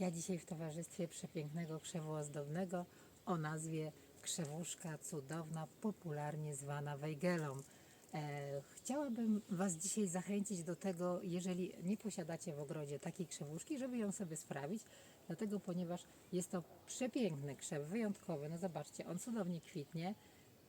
Ja dzisiaj w towarzystwie przepięknego krzewu ozdobnego o nazwie krzewuszka cudowna, popularnie zwana wejgelą. E, chciałabym Was dzisiaj zachęcić do tego, jeżeli nie posiadacie w ogrodzie takiej krzewuszki, żeby ją sobie sprawić, dlatego ponieważ jest to przepiękny krzew, wyjątkowy. No zobaczcie, on cudownie kwitnie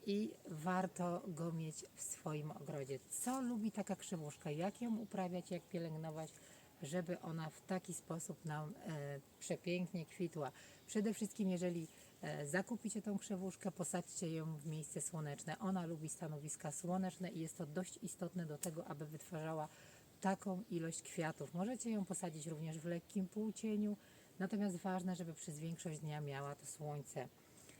i warto go mieć w swoim ogrodzie. Co lubi taka krzewuszka? Jak ją uprawiać, jak pielęgnować, żeby ona w taki sposób nam e, przepięknie kwitła. Przede wszystkim, jeżeli e, zakupicie tą krzewuszkę, posadźcie ją w miejsce słoneczne. Ona lubi stanowiska słoneczne i jest to dość istotne do tego, aby wytwarzała taką ilość kwiatów. Możecie ją posadzić również w lekkim półcieniu, natomiast ważne, żeby przez większość dnia miała to słońce.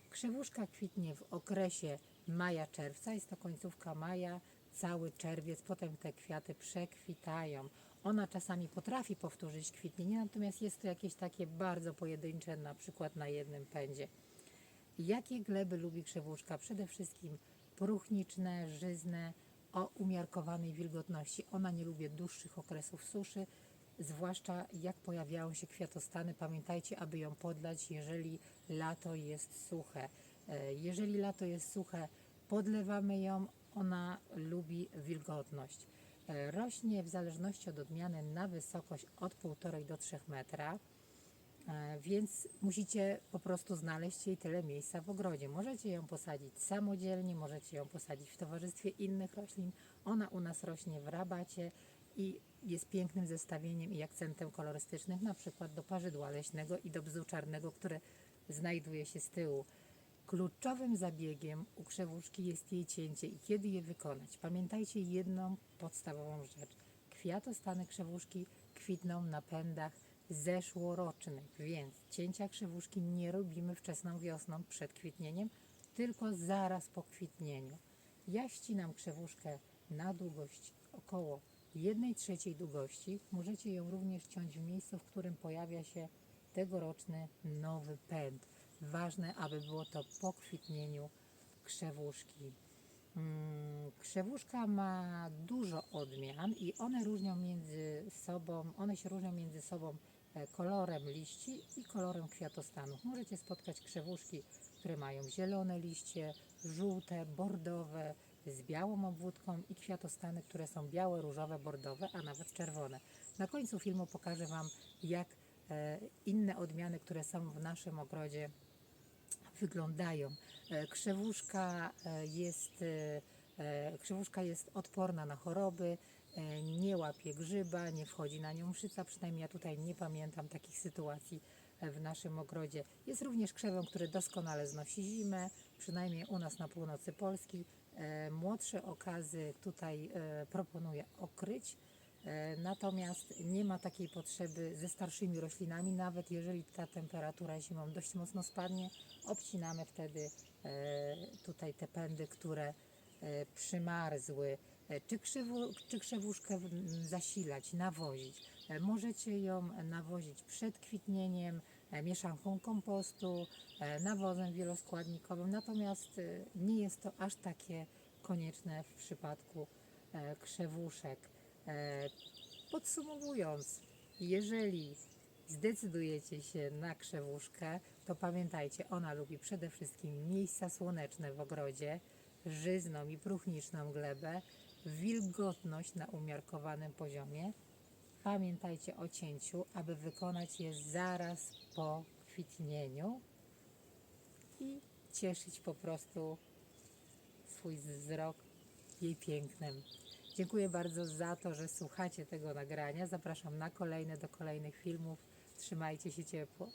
Krzewuszka kwitnie w okresie maja-czerwca, jest to końcówka maja, cały czerwiec, potem te kwiaty przekwitają. Ona czasami potrafi powtórzyć kwitnienie, natomiast jest to jakieś takie bardzo pojedyncze, na przykład na jednym pędzie. Jakie gleby lubi krzewuszka? Przede wszystkim próchniczne, żyzne, o umiarkowanej wilgotności. Ona nie lubi dłuższych okresów suszy, zwłaszcza jak pojawiają się kwiatostany. Pamiętajcie, aby ją podlać, jeżeli lato jest suche. E, Jeżeli lato jest suche, podlewamy ją, ona lubi wilgotność. E, Rośnie w zależności od odmiany na wysokość od 1,5 do 3 metra. E, Więc musicie po prostu znaleźć jej tyle miejsca w ogrodzie. Możecie ją posadzić samodzielnie, możecie ją posadzić w towarzystwie innych roślin. Ona u nas rośnie w rabacie i jest pięknym zestawieniem i akcentem kolorystycznym, na przykład do parzydła leśnego i do bzu czarnego, które znajduje się z tyłu. Kluczowym zabiegiem u krzewuszki jest jej cięcie i kiedy je wykonać. Pamiętajcie jedną podstawową rzecz. Kwiatostany krzewuszki kwitną na pędach zeszłorocznych, więc cięcia krzewuszki nie robimy wczesną wiosną przed kwitnieniem, tylko zaraz po kwitnieniu. Ja ścinam krzewuszkę na długość około 1 trzeciej długości. Możecie ją również ciąć w miejscu, w którym pojawia się tegoroczny nowy pęd. Ważne, aby było to po kwitnieniu krzewuszki. Mm, Krzewuszka ma dużo odmian i one różnią między sobą, one się różnią między sobą e, kolorem liści i kolorem kwiatostanów. Możecie spotkać krzewuszki, które mają zielone liście, żółte, bordowe, z białą obwódką i kwiatostany, które są białe, różowe, bordowe, a nawet czerwone. Na końcu filmu pokażę Wam, jak e, inne odmiany, które są w naszym ogrodzie, wyglądają. E, Krzewuszka e, jest, e, krzewuszka jest odporna na choroby, nie łapie grzyba, nie wchodzi na nią mszyca, przynajmniej ja tutaj nie pamiętam takich sytuacji w naszym ogrodzie. Jest również krzewem, który doskonale znosi zimę, przynajmniej u nas na północy Polski. Młodsze okazy tutaj proponuję okryć, Natomiast nie ma takiej potrzeby ze starszymi roślinami, nawet jeżeli ta temperatura zimą dość mocno spadnie, obcinamy wtedy e, tutaj te pędy, które e, przymarzły. E, Czy, krzywu, czy krzewuszkę zasilać, nawozić? E, Możecie ją nawozić przed kwitnieniem, e, mieszanką kompostu, e, nawozem wieloskładnikowym, natomiast e, nie jest to aż takie konieczne w przypadku e, krzewuszek. E, Podsumowując, jeżeli zdecydujecie się na krzewuszkę, to pamiętajcie, ona lubi przede wszystkim miejsca słoneczne w ogrodzie, żyzną i próchniczną glebę, wilgotność na umiarkowanym poziomie. Pamiętajcie o cięciu, aby wykonać je zaraz po kwitnieniu i cieszyć po prostu swój wzrok jej pięknem. Dziękuję bardzo za to, że słuchacie tego nagrania. Zapraszam na kolejne, do kolejnych filmów. Trzymajcie się ciepło.